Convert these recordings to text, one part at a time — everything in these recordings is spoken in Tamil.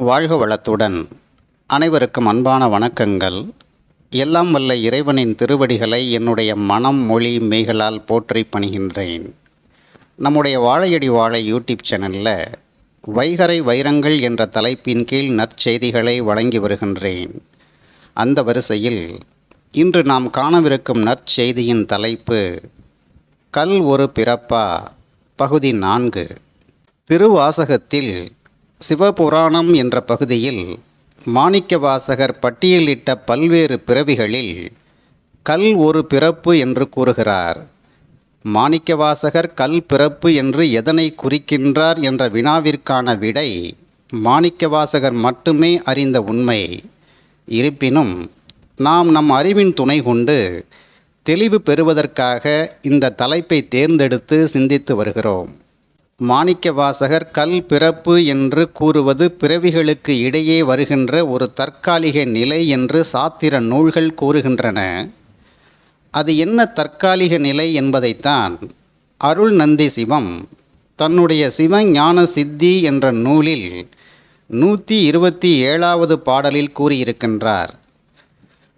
வாழ்க வளத்துடன் அனைவருக்கும் அன்பான வணக்கங்கள். எல்லாம் வல்ல இறைவனின் திருவடிகளை என்னுடைய மனம் மொழி மெய்களால் போற்றி பணிகின்றேன். நம்முடைய வாழையடி வாழை யூடியூப் சேனலில் வைகரை வைரங்கள் என்ற தலைப்பின் கீழ் நற்செய்திகளை வழங்கி வருகின்றேன். அந்த வரிசையில் இன்று நாம் காணவிருக்கும் நற்செய்தியின் தலைப்பு கல் ஒரு பிறப்பா? பகுதி நான்கு. திருவாசகத்தில் சிவபுராணம் என்ற பகுதியில் மாணிக்கவாசகர் பட்டியலிட்ட பல்வேறு பிறவிகளில் கல் ஒரு பிறப்பு என்று கூறுகிறார். மாணிக்கவாசகர் கல் பிறப்பு என்று எதனை குறிக்கின்றார் என்ற வினாவிற்கான விடை மாணிக்கவாசகர் மட்டுமே அறிந்த உண்மை. இருப்பினும் நாம் நம் அறிவின் துணை கொண்டு தெளிவு பெறுவதற்காக இந்த தலைப்பை தேர்ந்தெடுத்து சிந்தித்து வருகிறோம். மாணிக்கவாசகர் கல் பிறப்பு என்று கூறுவது பிறவிகளுக்கு இடையே வருகின்ற ஒரு தற்காலிக நிலை என்று சாத்திர நூல்கள் கூறுகின்றன. அது என்ன தற்காலிக நிலை என்பதைத்தான் அருள் நந்தி சிவம் தன்னுடைய சிவஞான சித்தி என்ற நூலில் நூற்றி இருபத்தி ஏழாவது பாடலில் கூறியிருக்கின்றார்.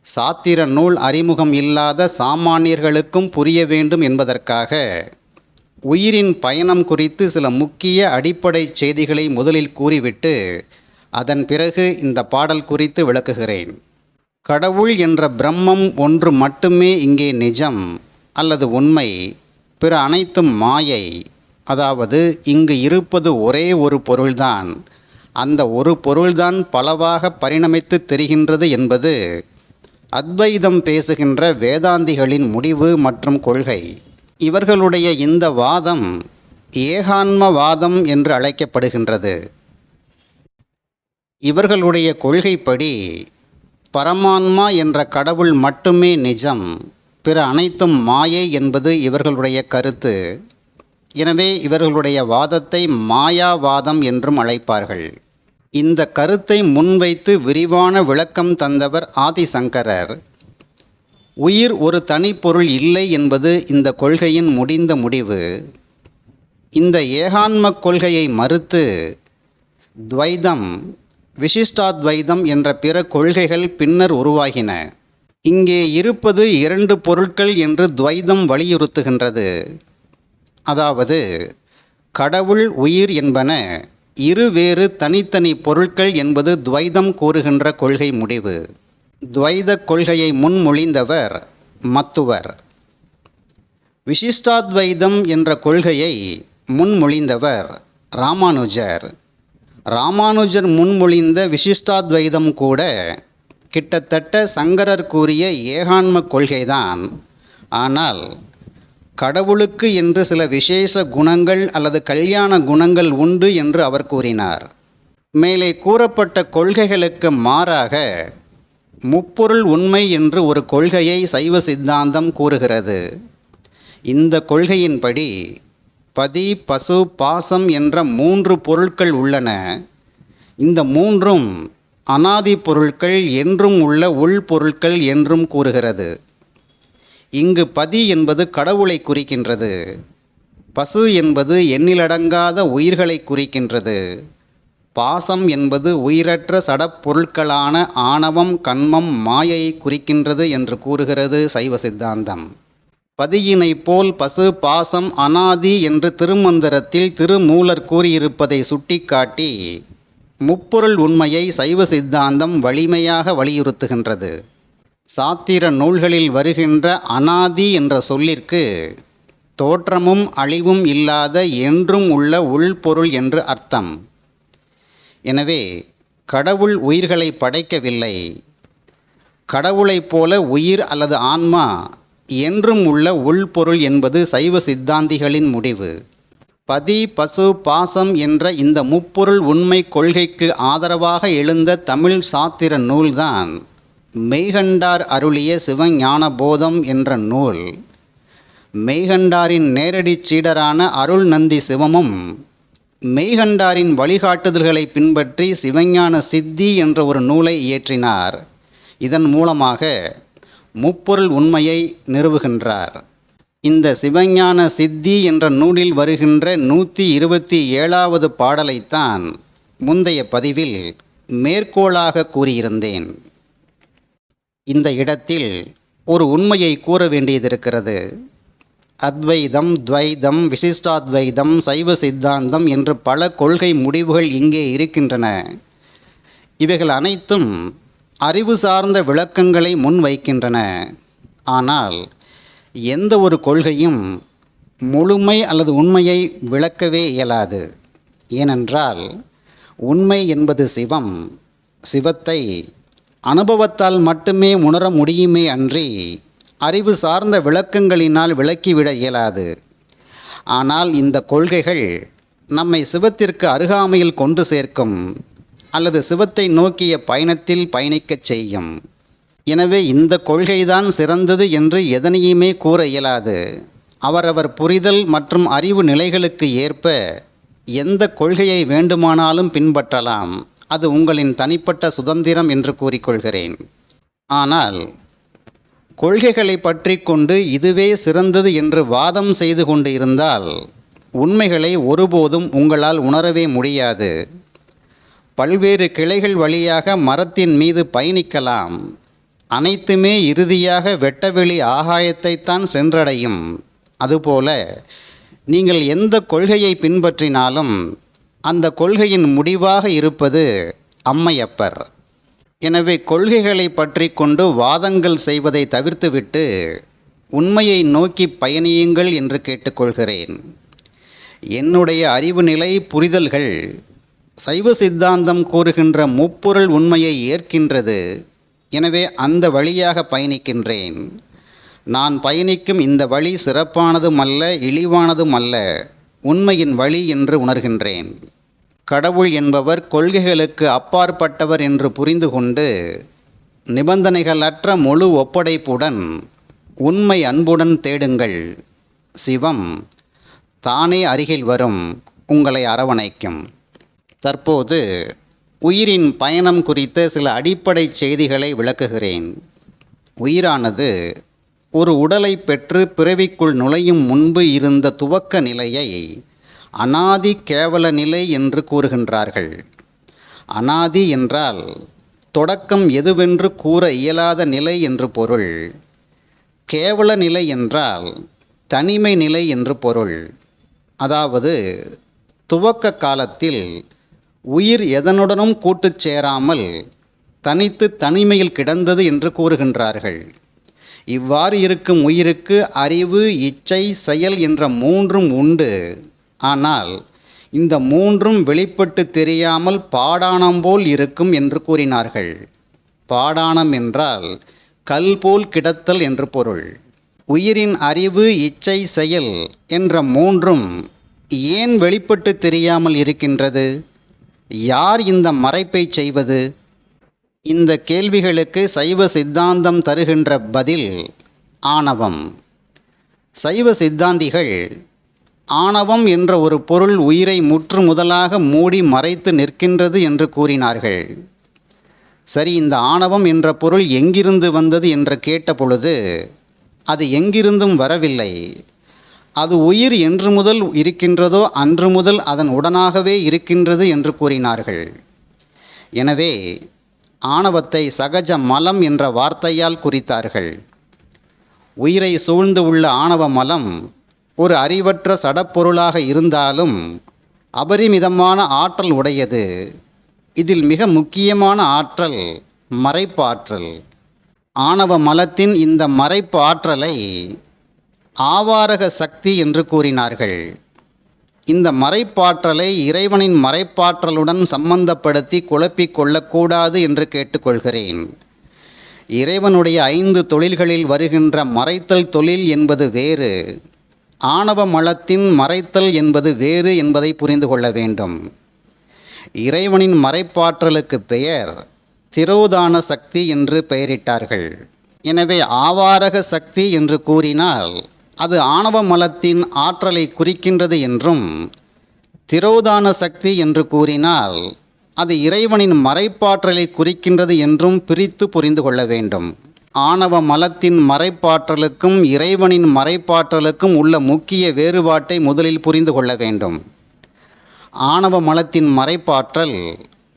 சாத்திர நூல் அறிமுகம் இல்லாத சாமானியர்களுக்கும் புரிய வேண்டும் என்பதற்காக உயிரின் பயணம் குறித்து சில முக்கிய அடிப்படை செய்திகளை முதலில் கூறிவிட்டு அதன் பிறகு இந்த பாடல் குறித்து விளக்குகிறேன். கடவுள் என்ற பிரம்மம் ஒன்று மட்டுமே இங்கே நிஜம் அல்லது உண்மை பிற அனைத்தும் மாயை அதாவது இங்கு இருப்பது ஒரே ஒரு பொருள்தான். அந்த ஒரு பொருள்தான் பலவாக பரிணமித்து தெரிகின்றது என்பது அத்வைதம் பேசுகின்ற வேதாந்திகளின் முடிவு மற்றும் கொள்கை. இவர்களுடைய இந்த வாதம் ஏகான்மவாதம் என்று அழைக்கப்படுகின்றது. இவர்களுடைய கொள்கைப்படி பரமான்மா என்ற கடவுள் மட்டுமே நிஜம் பிற அனைத்தும் மாயை என்பது இவர்களுடைய கருத்து. எனவே இவர்களுடைய வாதத்தை மாயாவாதம் என்றும் அழைப்பார்கள். இந்த கருத்தை முன்வைத்து விரிவான விளக்கம் தந்தவர் ஆதிசங்கரர். உயிர் ஒரு தனிப்பொருள் இல்லை என்பது இந்த கொள்கையின் முடிந்த முடிவு. இந்த ஏகான்ம கொள்கையை மறுத்து துவைதம் விசிஷ்டாத்வைதம் என்ற பிற கொள்கைகள் பின்னர் உருவாகின. இங்கே இருப்பது இரண்டு பொருட்கள் என்று துவைதம் வலியுறுத்துகின்றது. அதாவது கடவுள் உயிர் என்பன இரு வேறு தனித்தனி பொருட்கள் என்பது துவைதம் கூறுகின்ற கொள்கை முடிவு. துவைத கொள்கையை முன்மொழிந்தவர் மத்துவர். விசிஷ்டாத்வைதம் என்ற கொள்கையை முன்மொழிந்தவர் ராமானுஜர். ராமானுஜர் முன்மொழிந்த விசிஷ்டாத்வைதம் கூட கிட்டத்தட்ட சங்கரர் கூறிய ஏகான்ம கொள்கைதான். ஆனால் கடவுளுக்கு என்று சில விசேஷ குணங்கள் அல்லது கல்யாண குணங்கள் உண்டு என்று அவர் கூறினார். மேலே கூறப்பட்ட கொள்கைகளுக்கு மாறாக முப்பொருள் உண்மை என்று ஒரு கொள்கையை சைவ சித்தாந்தம் கூறுகிறது. இந்த கொள்கையின்படி பதி பசு பாசம் என்ற மூன்று பொருட்கள் உள்ளன. இந்த மூன்றும் அனாதி பொருட்கள் என்றும் உள்ள உள் பொருட்கள் என்றும் கூறுகிறது. இங்கு பதி என்பது கடவுளை குறிக்கின்றது. பசு என்பது எண்ணிலடங்காத உயிர்களை குறிக்கின்றது. பாசம் என்பது உயிரற்ற சடப்பொருட்களான ஆணவம் கண்மம் மாயை குறிக்கின்றது என்று கூறுகிறது சைவ சித்தாந்தம். பதியினைப் போல் பசு பாசம் அனாதி என்று திருமந்திரத்தில் திருமூலர் கூறியிருப்பதை சுட்டிக்காட்டி முப்பொருள் உண்மையை சைவ சித்தாந்தம் வலிமையாக வலியுறுத்துகின்றது. சாத்திர நூல்களில் வருகின்ற அனாதி என்ற சொல்லிற்கு தோற்றமும் அழிவும் இல்லாத என்றும் உள்ள உள்பொருள் என்று அர்த்தம். எனவே கடவுள் உயிர்களை படைக்கவில்லை. கடவுளைப் போல உயிர் அல்லது ஆன்மா என்றும் உள்ள உள்பொருள் என்பது சைவ சித்தாந்திகளின் முடிவு. பதி பசு பாசம் என்ற இந்த முப்பொருள் உண்மை கொள்கைக்கு ஆதரவாக எழுந்த தமிழ் சாத்திர நூல்தான் மெய்கண்டார் அருளிய சிவஞான போதம் என்ற நூல். மெய்கண்டாரின் நேரடி சீடரான அருள் நந்தி சிவமும் மெய்கண்டாரின் வழிகாட்டுதல்களை பின்பற்றி சிவஞான சித்தி என்ற ஒரு நூலை இயற்றினார். இதன் மூலமாக முப்பொருள் உண்மையை நிறுவுகின்றார். இந்த சிவஞான சித்தி என்ற நூலில் வருகின்ற நூற்றி இருபத்தி ஏழாவது பாடலைத்தான் முந்தைய பதிவில் மேற்கோளாக கூறியிருந்தேன். இந்த இடத்தில் ஒரு உண்மையை கூற வேண்டியதிருக்கிறது. அத்வைதம் துவைதம் விசிஷ்டாத்வைதம் சைவ சித்தாந்தம் என்று பல கொள்கை முடிவுகள் இங்கே இருக்கின்றன. இவைகள் அனைத்தும் அறிவு சார்ந்த விளக்கங்களை முன்வைக்கின்றன. ஆனால் எந்த ஒரு கொள்கையும் முழுமை அல்லது உண்மையை விளக்கவே இயலாது. ஏனென்றால் உண்மை என்பது சிவம். சிவத்தை அனுபவத்தால் மட்டுமே உணர முடியுமே அன்றி அறிவு சார்ந்த விளக்கங்களினால் விளக்கிவிட இயலாது. ஆனால் இந்த கொள்கைகள் நம்மை சிவத்திற்கு அருகாமையில் கொண்டு சேர்க்கும் அல்லது சிவத்தை நோக்கிய பயணத்தில் பயணிக்கச் செய்யும். எனவே இந்த கொள்கைதான் சிறந்தது என்று எதனையுமே கூற இயலாது. அவரவர் புரிதல் மற்றும் அறிவு நிலைகளுக்கு ஏற்ப எந்த கொள்கையை வேண்டுமானாலும் பின்பற்றலாம். அது உங்களின் தனிப்பட்ட சுதந்திரம் என்று கூறிக்கொள்கிறேன். ஆனால் கொள்கைகளை பற்றி கொண்டு இதுவே சிறந்தது என்று வாதம் செய்து கொண்டு இருந்தால் உண்மைகளை ஒருபோதும் உங்களால் உணரவே முடியாது. பல்வேறு கிளைகள் வழியாக மரத்தின் மீது பயணிக்கலாம். அனைத்துமே இறுதியாக வெட்டவெளி ஆகாயத்தைத்தான் சென்றடையும். அதுபோல நீங்கள் எந்த கொள்கையை பின்பற்றினாலும் அந்த கொள்கையின் முடிவாக இருப்பது அம்மையப்பர். எனவே கொள்கைகளை பற்றி கொண்டு வாதங்கள் செய்வதை தவிர்த்துவிட்டு உண்மையை நோக்கி பயணியுங்கள் என்று கேட்டுக்கொள்கிறேன். என்னுடைய அறிவு நிலை புரிதல்கள் சைவ சித்தாந்தம் கூறுகின்ற முப்பொருள் உண்மையை ஏற்கின்றது. எனவே அந்த வழியாக பயணிக்கின்றேன். நான் பயணிக்கும் இந்த வழி சிறப்பானதும் அல்ல இழிவானதும் அல்ல. உண்மையின் வழி என்று உணர்கின்றேன். கடவுள் என்பவர் கொள்கைகளுக்கு அப்பாற்பட்டவர் என்று புரிந்து கொண்டு நிபந்தனைகளற்ற முழு ஒப்படைப்புடன் உண்மை அன்புடன் தேடுங்கள். சிவம் தானே அருகில் வரும் உங்களை அரவணைக்கும். தற்போது உயிரின் பயணம் குறித்த சில அடிப்படை செய்திகளை விளக்குகிறேன். உயிரானது ஒரு உடலை பெற்று பிறவிக்குள் நுழையும் முன்பு இருந்த துவக்க நிலையை அனாதி கேவல நிலை என்று கூறுகின்றார்கள். அனாதி என்றால் தொடக்கம் எதுவென்று கூற இயலாத நிலை என்று பொருள். கேவல நிலை என்றால் தனிமை நிலை என்று பொருள். அதாவது துவக்க காலத்தில் உயிர் எதனுடனும் கூட்டுச் சேராமல் தனித்து தனிமையில் கிடந்தது என்று கூறுகின்றார்கள். இவ்வாறு இருக்கும் உயிருக்கு அறிவு இச்சை செயல் என்ற மூன்றும் உண்டு. ஆனால் இந்த மூன்றும் வெளிப்பட்டு தெரியாமல் பாடாணம் போல் இருக்கும் என்று கூறினார்கள். பாடாணம் என்றால் கல் போல் கிடத்தல் என்று பொருள். உயிரின் அறிவு இச்சை செயல் என்ற மூன்றும் ஏன் வெளிப்பட்டு தெரியாமல் இருக்கின்றது? யார் இந்த மறைப்பை செய்வது? இந்த கேள்விகளுக்கு சைவ சித்தாந்தம் தருகின்ற பதில் ஆணவம். சைவ சித்தாந்திகள் ஆணவம் என்ற ஒரு பொருள் உயிரை முற்று முதலாக மூடி மறைத்து நிற்கின்றது என்று கூறினார்கள். சரி இந்த ஆணவம் என்ற பொருள் எங்கிருந்து வந்தது என்று கேட்டபொழுது அது எங்கிருந்தும் வரவில்லை. அது உயிர் என்று முதல் இருக்கின்றதோ அன்று முதல் அதன் உடனாகவே இருக்கின்றது என்று கூறினார்கள். எனவே ஆணவத்தை சகஜ மலம் என்ற வார்த்தையால் குறித்தார்கள். உயிரை சூழ்ந்து உள்ள ஆணவ மலம் ஒரு அறிவற்ற சடப்பொருளாக இருந்தாலும் அபரிமிதமான ஆற்றல் உடையது. இதில் மிக முக்கியமான ஆற்றல் மறைப்பாற்றல். ஆணவ மலத்தின் இந்த மறைப்பு ஆற்றலை ஆவாரக சக்தி என்று கூறினார்கள். இந்த மறைப்பாற்றலை இறைவனின் மறைப்பாற்றலுடன் சம்பந்தப்படுத்தி குழப்பிக் கொள்ளக்கூடாது என்று கேட்டுக்கொள்கிறேன். இறைவனுடைய ஐந்து தொழில்களில் வருகின்ற மறைத்தல் தொழில் என்பது வேறு. ஆணவ மலத்தின் மறைத்தல் என்பது வேறு என்பதை புரிந்து கொள்ள வேண்டும். இறைவனின் மறைப்பாற்றலுக்கு பெயர் திரோதான சக்தி என்று பெயரிட்டார்கள். எனவே ஆவாரக சக்தி என்று கூறினால் அது ஆணவ மலத்தின் ஆற்றலை குறிக்கின்றது என்றும் திரோதான சக்தி என்று கூறினால் அது இறைவனின் மறைப்பாற்றலை குறிக்கின்றது என்றும் பிரித்து புரிந்து கொள்ள வேண்டும். ஆணவ மலத்தின் மறைப்பாற்றலுக்கும் இறைவனின் மறைப்பாற்றலுக்கும் உள்ள முக்கிய வேறுபாட்டை முதலில் புரிந்து கொள்ள வேண்டும். ஆணவ மலத்தின் மறைப்பாற்றல்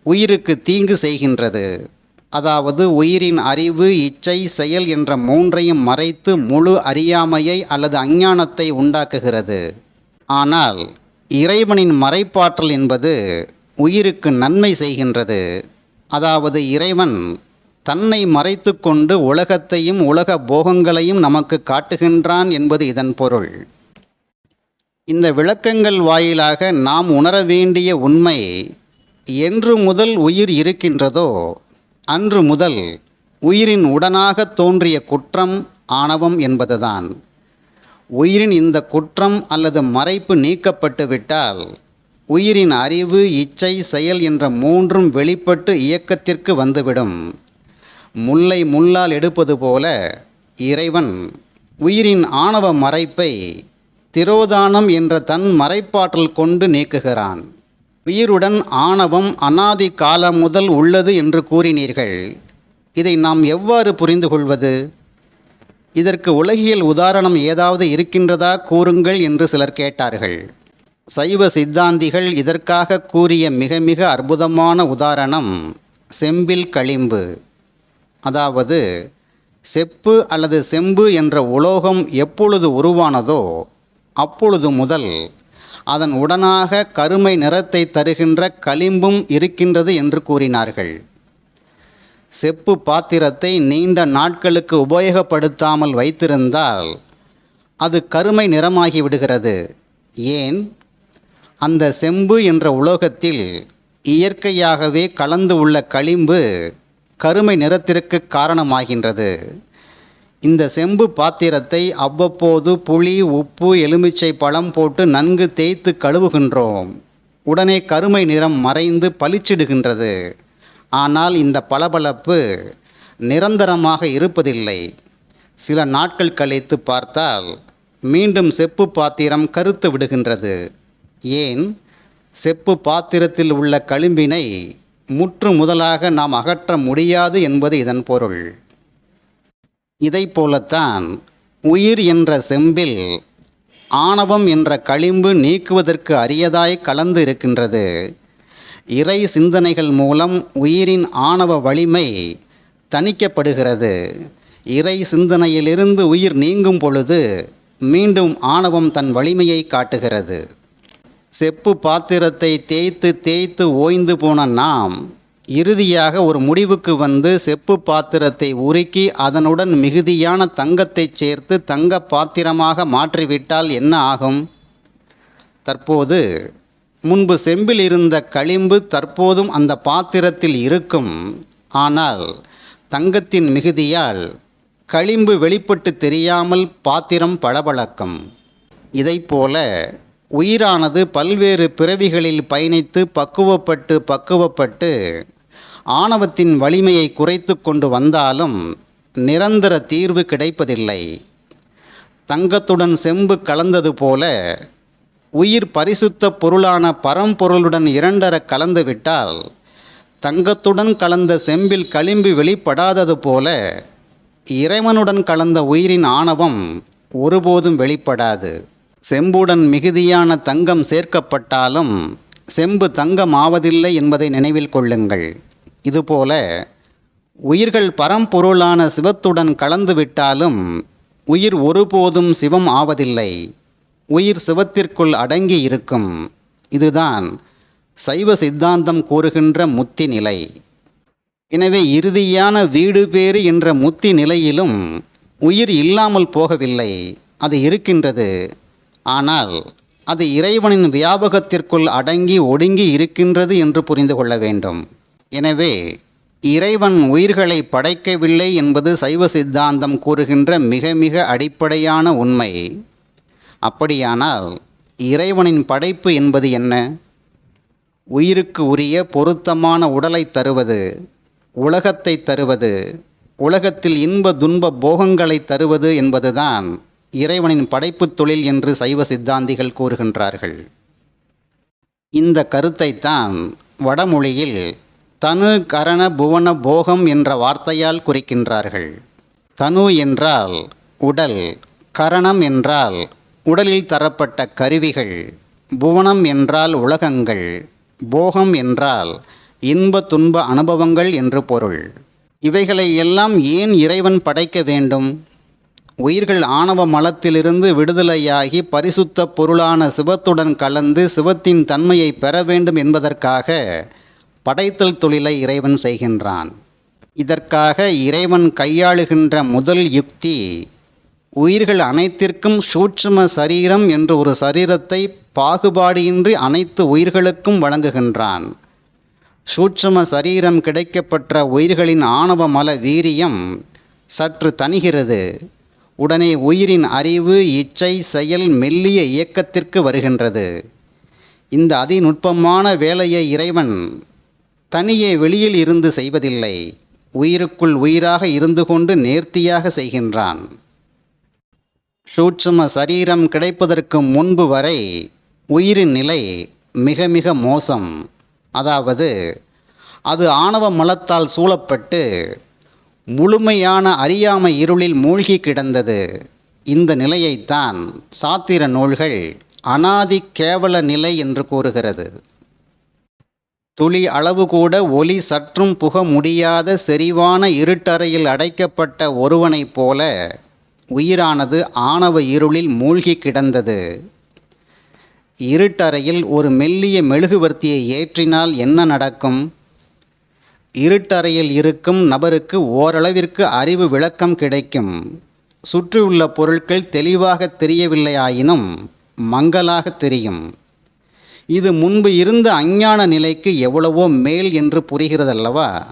உயிருக்கு தீங்கு செய்கின்றது. அதாவது உயிரின் அறிவு இச்சை செயல் என்ற மூன்றையும் மறைத்து முழு அறியாமையை அல்லது அஞ்ஞானத்தை உண்டாக்குகிறது. ஆனால் இறைவனின் மறைப்பாற்றல் என்பது உயிருக்கு நன்மை செய்கின்றது. அதாவது இறைவன் தன்னை மறைத்து கொண்டு உலகத்தையும் உலக போகங்களையும் நமக்கு காட்டுகின்றான் என்பது இதன் பொருள். இந்த விளக்கங்கள் வாயிலாக நாம் உணர வேண்டிய உண்மை என்று முதல் உயிர் இருக்கின்றதோ அன்று முதல் உயிரின் உடனாக தோன்றிய குற்றம் ஆணவம் என்பதுதான். உயிரின் இந்த குற்றம் அல்லது மறைப்பு நீக்கப்பட்டுவிட்டால் உயிரின் அறிவு இச்சை செயல் என்ற மூன்றும் வெளிப்பட்டு இயக்கத்திற்கு வந்துவிடும். முல்லை முள்ளால் எடுப்பது போல இறைவன் உயிரின் ஆணவ மறைப்பை திரோதானம் என்ற தன் மறைப்பாற்றல் கொண்டு நீக்குகிறான். உயிருடன் ஆணவம் அனாதி காலம் முதல் உள்ளது என்று கூறினீர்கள். இதை நாம் எவ்வாறு புரிந்து கொள்வது? இதற்கு உலகியல் உதாரணம் ஏதாவது இருக்கின்றதா? கூறுங்கள் என்று சிலர் கேட்டார்கள். சைவ சித்தாந்திகள் இதற்காக கூறிய மிக மிக அற்புதமான உதாரணம் செம்பில் களிம்பு. அதாவது செப்பு அல்லது செம்பு என்ற உலோகம் எப்பொழுது உருவானதோ அப்பொழுது முதல் அதன் உடனாக கருமை நிறத்தை தருகின்ற களிம்பும் இருக்கின்றது என்று கூறினார்கள். செப்பு பாத்திரத்தை நீண்ட நாட்களுக்கு உபயோகப்படுத்தாமல் வைத்திருந்தால் அது கருமை நிறமாகி விடுகிறது. ஏன்? அந்த செம்பு என்ற உலோகத்தில் இயற்கையாகவே கலந்து உள்ள களிம்பு கருமை நிறத்திற்கு காரணமாகின்றது. இந்த செம்பு பாத்திரத்தை அவ்வப்போது புளி உப்பு எலுமிச்சை பழம் போட்டு நன்கு தேய்த்து கழுவுகின்றோம். உடனே கருமை நிறம் மறைந்து பளிச்சிடுகின்றது. ஆனால் இந்த பளபளப்பு நிரந்தரமாக இருப்பதில்லை. சில நாட்கள் கழித்து பார்த்தால் மீண்டும் செப்பு பாத்திரம் கருத்து விடுகின்றது. ஏன்? செப்பு பாத்திரத்தில் உள்ள களிம்பினை முற்று முதலாக நாம் அகற்ற முடியாது என்பது இதன் பொருள். இதைப் போலத்தான் உயிர் என்ற செம்பில் ஆணவம் என்ற களிம்பு நீக்குவதற்கு அரியதாய் கலந்து இருக்கின்றது. இறை சிந்தனைகள் மூலம் உயிரின் ஆணவ வலிமை தணிக்கப்படுகிறது. இறை சிந்தனையிலிருந்து உயிர் நீங்கும் பொழுது மீண்டும் ஆணவம் தன் வலிமையை காட்டுகிறது. செப்பு பாத்திரத்தை தேய்த்து தேய்த்து ஓய்ந்து போன நாம் இறுதியாக ஒரு முடிவுக்கு வந்து செப்பு பாத்திரத்தை உருக்கி அதனுடன் மிகுதியான தங்கத்தைச் சேர்த்து தங்க பாத்திரமாக மாற்றிவிட்டால் என்ன ஆகும்? தற்போது முன்பு செம்பில் இருந்த களிம்பு தற்போதும் அந்த பாத்திரத்தில் இருக்கும். ஆனால் தங்கத்தின் மிகுதியால் களிம்பு வெளிப்பட்டு தெரியாமல் பாத்திரம் பளபளக்கும். இதைப்போல உயிரானது பல்வேறு பிறவிகளில் பயணித்து பக்குவப்பட்டு பக்குவப்பட்டு ஆணவத்தின் வலிமையை குறைத்து கொண்டு வந்தாலும் நிரந்தர தீர்வு கிடைப்பதில்லை. தங்கத்துடன் செம்பு கலந்தது போல உயிர் பரிசுத்த பொருளான பரம்பொருளுடன் இரண்டர கலந்துவிட்டால் தங்கத்துடன் கலந்த செம்பில் களிம்பு வெளிப்படாதது போல இறைவனுடன் கலந்த உயிரின் ஆணவம் ஒருபோதும் வெளிப்படாது. செம்புடன் மிகுதியான தங்கம் சேர்க்கப்பட்டாலும் செம்பு தங்கம் ஆவதில்லை என்பதை நினைவில் கொள்ளுங்கள். இதுபோல உயிர்கள் பரம்பொருளான சிவத்துடன் கலந்து விட்டாலும் உயிர் ஒருபோதும் சிவம் ஆவதில்லை. உயிர் சிவத்திற்குள் அடங்கி இருக்கும். இதுதான் சைவ சித்தாந்தம் கூறுகின்ற முத்தி நிலை. எனவே இறுதியான வீடு பேறு என்ற முத்தி நிலையிலும் உயிர் இல்லாமல் போகவில்லை. அது இருக்கின்றது. ஆனால் அது இறைவனின் வியாபகத்திற்குள் அடங்கி ஒடுங்கி இருக்கின்றது என்று புரிந்து கொள்ள வேண்டும். எனவே இறைவன் உயிர்களை படைக்கவில்லை என்பது சைவ சித்தாந்தம் கூறுகின்ற மிக மிக அடிப்படையான உண்மை. அப்படியானால் இறைவனின் படைப்பு என்பது என்ன? உயிருக்கு உரிய பொருத்தமான உடலை தருவது உலகத்தை தருவது உலகத்தில் இன்ப துன்ப போகங்களை தருவது என்பதுதான் இறைவனின் படைப்புத் தொழில் என்று சைவ சித்தாந்திகள் கூறுகின்றார்கள். இந்த கருத்தைத்தான் வடமொழியில் தனு கரண புவன போகம் என்ற வார்த்தையால் குறிக்கின்றார்கள். தனு என்றால் உடல் கரணம் என்றால் உடலில் தரப்பட்ட கருவிகள் புவனம் என்றால் உலகங்கள் போகம் என்றால் இன்ப துன்ப அனுபவங்கள் என்று பொருள். இவைகளை எல்லாம் ஏன் இறைவன் படைக்க வேண்டும்? உயிர்கள் ஆணவ மலத்திலிருந்து விடுதலையாகி பரிசுத்த பொருளான சிவத்துடன் கலந்து சிவத்தின் தன்மையை பெற வேண்டும் என்பதற்காக படைத்தல் தொழிலை இறைவன் செய்கின்றான். இதற்காக இறைவன் கையாளுகின்ற முதல் யுக்தி உயிர்கள் அனைத்திற்கும் சூட்சும சரீரம் என்ற ஒரு சரீரத்தை பாகுபாடியின்றி அனைத்து உயிர்களுக்கும் வழங்குகின்றான். சூட்சும சரீரம் கிடைக்கப்பெற்ற உயிர்களின் ஆணவ மல வீரியம் சற்று தணிகிறது. உடனே உயிரின் அறிவு இச்சை செயல் மெல்லிய இயக்கத்திற்கு வருகின்றது. இந்த அதிநுட்பமான வேலையை இறைவன் தனியே வெளியில் இருந்து செய்வதில்லை. உயிருக்குள் உயிராக இருந்து கொண்டு நேர்த்தியாக செய்கின்றான். சூட்சும சரீரம் கிடைப்பதற்கு முன்பு வரை உயிரின் நிலை மிக மிக மோசம். அதாவது அது ஆணவ மலத்தால் சூழப்பட்டு முழுமையான அறியாமை இருளில் மூழ்கி கிடந்தது. இந்த நிலையைத்தான் சாத்திர நூல்கள் அனாதி கேவல நிலை என்று கூறுகிறது. துளி அளவு கூட ஒளி சற்றும் புக முடியாத செறிவான இருட்டறையில் அடைக்கப்பட்ட ஒருவனைப் போல உயிரானது ஆணவ இருளில் மூழ்கி கிடந்தது. இருட்டறையில் ஒரு மெல்லிய மெழுகுவர்த்தியை ஏற்றினால் என்ன நடக்கும்? இருட்டறையில் இருக்கும் நபருக்கு ஓரளவிற்கு அறிவு விளக்கம் கிடைக்கும். சுற்றியுள்ள பொருட்கள் தெளிவாக தெரியவில்லையாயினும் மங்கலாக தெரியும். இது முன்பு இருந்த அஞ்ஞான நிலைக்கு எவ்வளவோ மேல் என்று புரிகிறதல்லவா?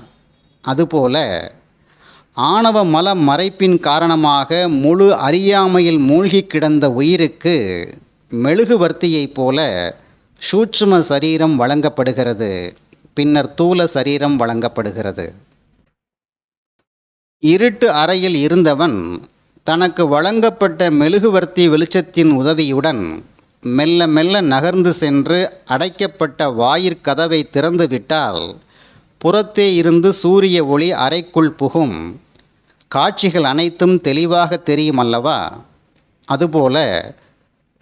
அதுபோல ஆணவ மல மறைப்பின் காரணமாக முழு அறியாமையில் மூழ்கி கிடந்த உயிருக்கு மெழுகுவர்த்தியைப் போல சூட்சும சரீரம் வழங்கப்படுகிறது. பின்னர் தூல சரீரம் வழங்கப்படுகிறது. இருட்டு அறையில் இருந்தவன் தனக்கு வழங்கப்பட்ட மெழுகுவர்த்தி வெளிச்சத்தின் உதவியுடன் மெல்ல மெல்ல நகர்ந்து சென்று அடைக்கப்பட்ட வாயிற்கதவை திறந்துவிட்டால் புறத்தே இருந்து சூரிய ஒளி அறைக்குள் புகும். காட்சிகள் அனைத்தும் தெளிவாக தெரியும் அல்லவா அதுபோல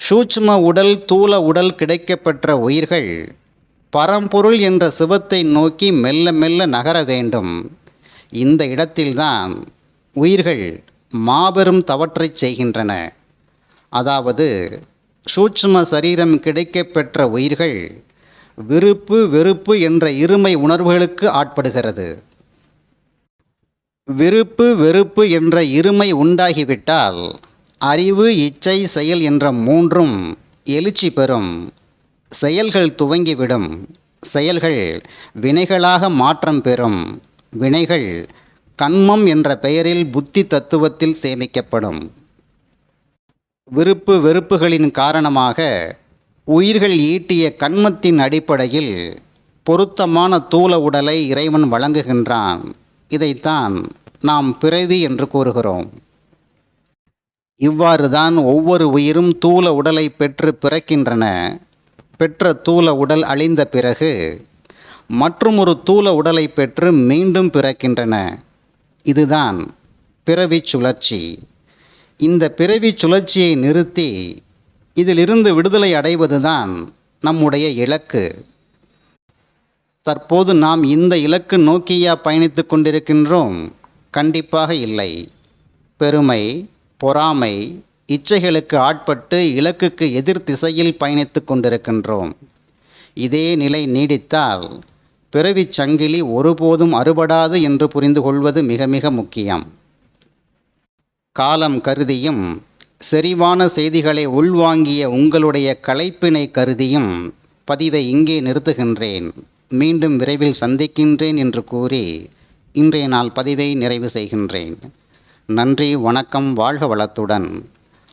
சூட்சும உடல் தூல உடல் கிடைக்கப்பெற்ற உயிர்கள் பரம்பொருள் என்ற சிவத்தை நோக்கி மெல்ல மெல்ல நகர வேண்டும். இந்த இடத்தில்தான் உயிர்கள் மாபெரும் தவற்றைச் செய்கின்றன. அதாவது சூட்சும சரீரம் கிடைக்கப்பெற்ற உயிர்கள் விருப்பு வெறுப்பு என்ற இருமை உணர்வுகளுக்கு ஆட்படுகிறது. விருப்பு வெறுப்பு என்ற இருமை உண்டாகிவிட்டால் அறிவு இச்சை செயல் என்ற மூன்றும் எழுச்சி பெறும். செயல்கள் துவங்கிவிடும். செயல்கள் வினைகளாக மாற்றம் பெறும். வினைகள் கண்மம் என்ற பெயரில் புத்தி தத்துவத்தில் சேமிக்கப்படும். விருப்பு வெறுப்புகளின் காரணமாக உயிர்கள் ஈட்டிய கண்மத்தின் அடிப்படையில் பொருத்தமான தூல உடலை இறைவன் வழங்குகின்றான். இதைத்தான் நாம் பிறவி என்று கூறுகிறோம். இவ்வாறுதான் ஒவ்வொரு உயிரும் தூல உடலை பெற்று பிறக்கின்றன. பெற்ற தூல உடல் அழிந்த பிறகு மற்றுமொரு தூல உடலை பெற்று மீண்டும் பிறக்கின்றன. இதுதான் பிறவிச் சுழற்சி. இந்த பிறவிச் சுழற்சியை நிறுத்தி இதிலிருந்து விடுதலை அடைவதுதான் நம்முடைய இலக்கு. தற்போது நாம் இந்த இலக்கு நோக்கியா பயணித்து கொண்டிருக்கின்றோம்? கண்டிப்பாக இல்லை. பெருமை பொறாமை இச்சைகளுக்கு ஆட்பட்டு இலக்குக்கு எதிர் திசையில் பயணித்து கொண்டிருக்கின்றோம். இதே நிலை நீடித்தால் பிறவிச் சங்கிலி ஒருபோதும் அறுபடாது என்று புரிந்து கொள்வது மிக மிக முக்கியம். காலம் கருதியும் செறிவான செய்திகளை உள்வாங்கிய உங்களுடைய களைப்பினை கருதியும் பதிவை இங்கே நிறுத்துகின்றேன். மீண்டும் விரைவில் சந்திக்கின்றேன் என்று கூறி இன்றைய நாள் பதிவை நிறைவு செய்கின்றேன். நன்றி வணக்கம் வாழ்க வளத்துடன்.